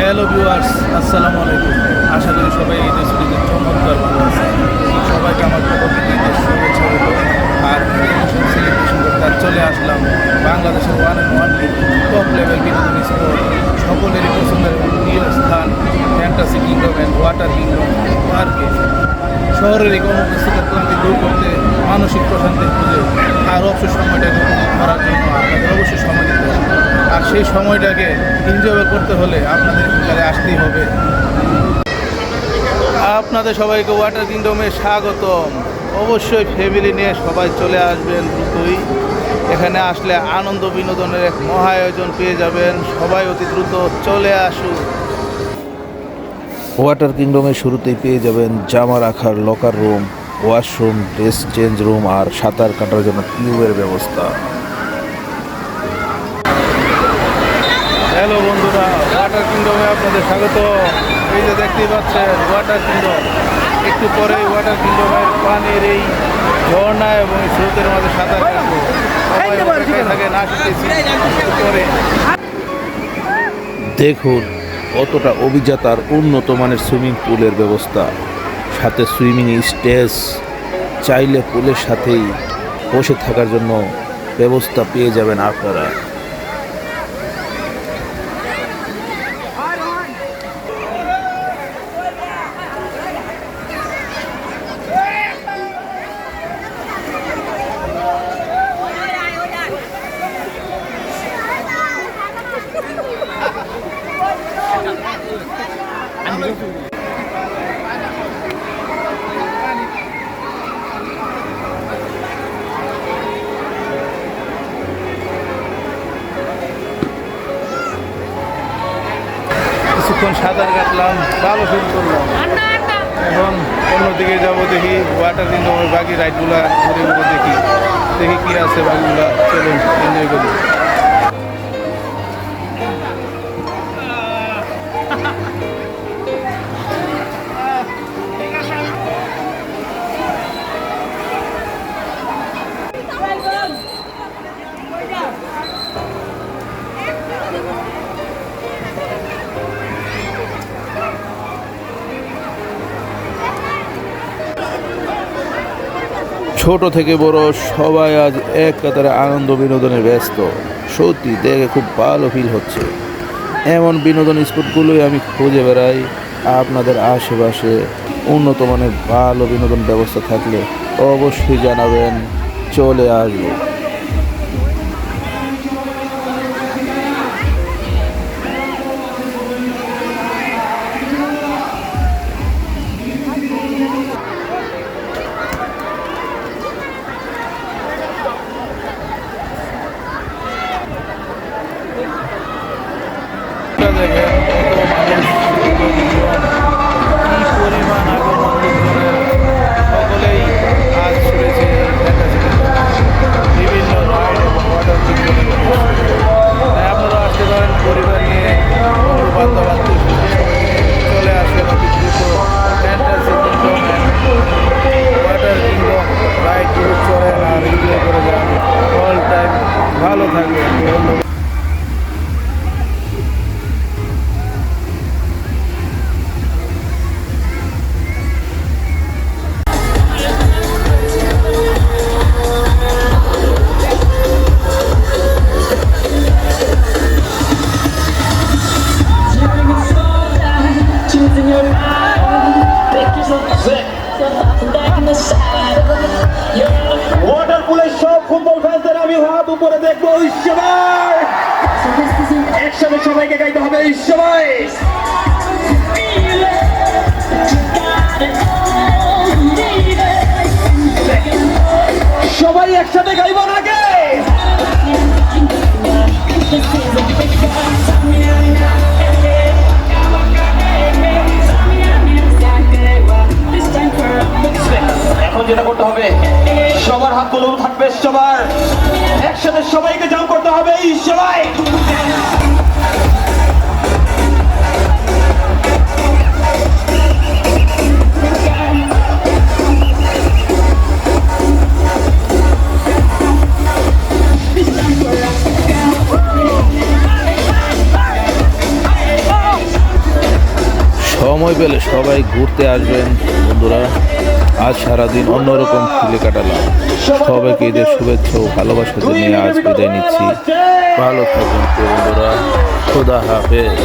Hello viewers আসসালামু আলাইকুম। আশা করি সবাই এই দেশটিতে চমৎকার ভালো আছে সবাইকে আমার প্রকৃতি শুভেচ্ছা হলো আর সেলিব্রেশন করতে আর চলে আসলাম বাংলাদেশের one and one top level বিনোদন স্পোর্ট সকলেরই পছন্দের প্রিয় স্থান fantasy kingdom and water kingdom পার্কে শহরের এই কর্মব্যস্ততার ক্লান্তি দূর করতে, মানসিক প্রশান্তি খুঁজে আর অবসর উপভোগ করার জন্য আপনাদের অবশ্যই সময় দিতে হবে। আর সেই সময়টাকে এনজয় করতে হলে আপনাদের এখানে আসতেই হবে। আপনাদের সবাইকে ওয়াটার কিংডমে স্বাগতম। অবশ্যই ফ্যামিলি নিয়ে সবাই চলে আসবেন দ্রুতই। এখানে আসলে আনন্দ বিনোদনের এক মহা আয়োজন পেয়ে যাবেন। সবাই অতি দ্রুত চলে আসুন। ওয়াটার কিংডমের শুরুতেই পেয়ে যাবেন জামা রাখার locker room washroom dress change room আর সাঁতার কাটার জন্য টিউবের ব্যবস্থা। বন্ধুরা ওয়াটার কিংডমে আপনাদের স্বাগত। এই যে দেখতেই পাচ্ছেন ওয়াটার কিংডম একটু পরে ওয়াটার কিংডমের পানির এই ঝর্ণা এবং স্রোতের মাঝে সাঁতার দেখুন কতটা অভিজাত আর উন্নত মানের সুইমিং পুলের ব্যবস্থা। সাথে সুইমিং স্টেজ চাইলে পুলের সাথেই বসে থাকার জন্য ব্যবস্থা পেয়ে যাবেন আপনারা। কিছুক্ষণ সাঁতার কাটলাম ভালো ফিল করলাম। এখন অন্যদিকে যাব দেখি ওয়াটার কিংডমের বাকি রাইডগুলো ঘুরে ঘুরে দেখি। দেখি কী আছে বাকিগুলো চলুন এনজয় করি। ছোট থেকে বড় সবাই আজ এক কাতারে আনন্দ বিনোদনে ব্যস্ত। সত্যি, দেখে খুব ভালো ফিল হচ্ছে। এমন বিনোদন স্পটগুলোই আমি খুঁজে বেড়াই। আপনাদের আশেপাশে উন্নত মানের ভালো বিনোদন ব্যবস্থা থাকলে অবশ্যই জানাবেন। চলে আসব। সব ফুটবল ফ্যানদের আমি হাত উপরে দেখব ঈশ্বর একসাথে সবাইকে গাইতে হবে ঈশ্বর সবাই একসাথে গাইব নাকি এখন যেটা করতে হবে সবার হাত কলম থাকবে সবার। একসাথে সবাইকে জাম করতে হবে সবাই। সময় পেলে সবাই ঘুরতে আসবেন, বন্ধুরা। আজ সারাদিন অন্যরকম ফিলে কাটালাম। সবাইকে ঈদের শুভেচ্ছা ও ভালোবাসা জানিয়ে আজ বিদায় নিচ্ছি। ভালো থাকুন বন্ধুরা খোদা হাফেজ।